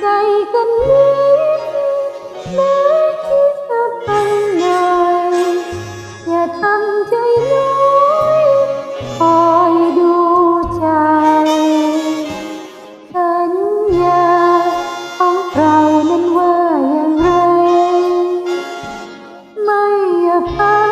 ใจกันนี้แม้ที่จะไปไหนอย่าทำใจน้อยคอยดูใจสัญญาของเรานั้นว่าย่งไร ไม่ย่า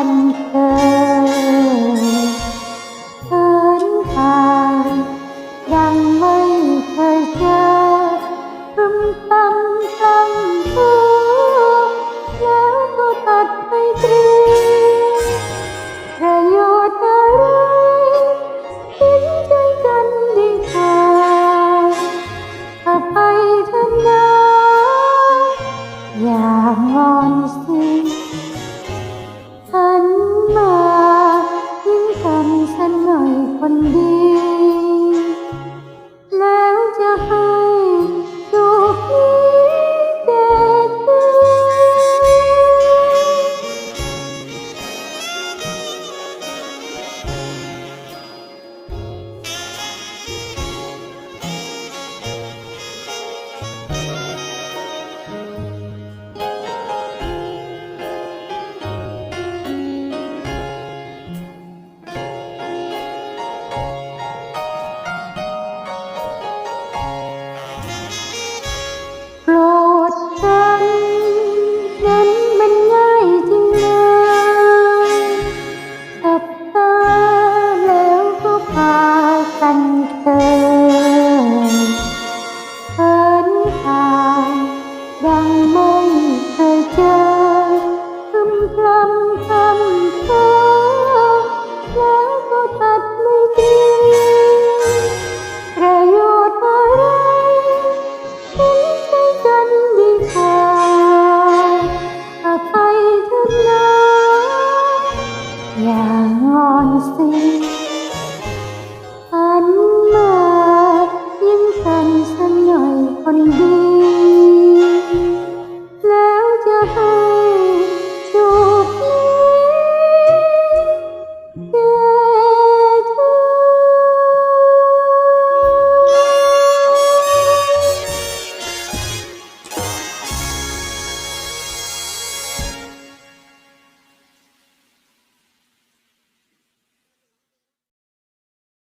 กั ดังไม่เคยเจอคำพรำคำเพ้อแล้วก็ตัดไม่จริงประโยชน์อะไรทิ้งไปกันดีกว่าอภัยเถิดนะอย่างอนสิอันมายิ้มกันสักหน่อยคนดี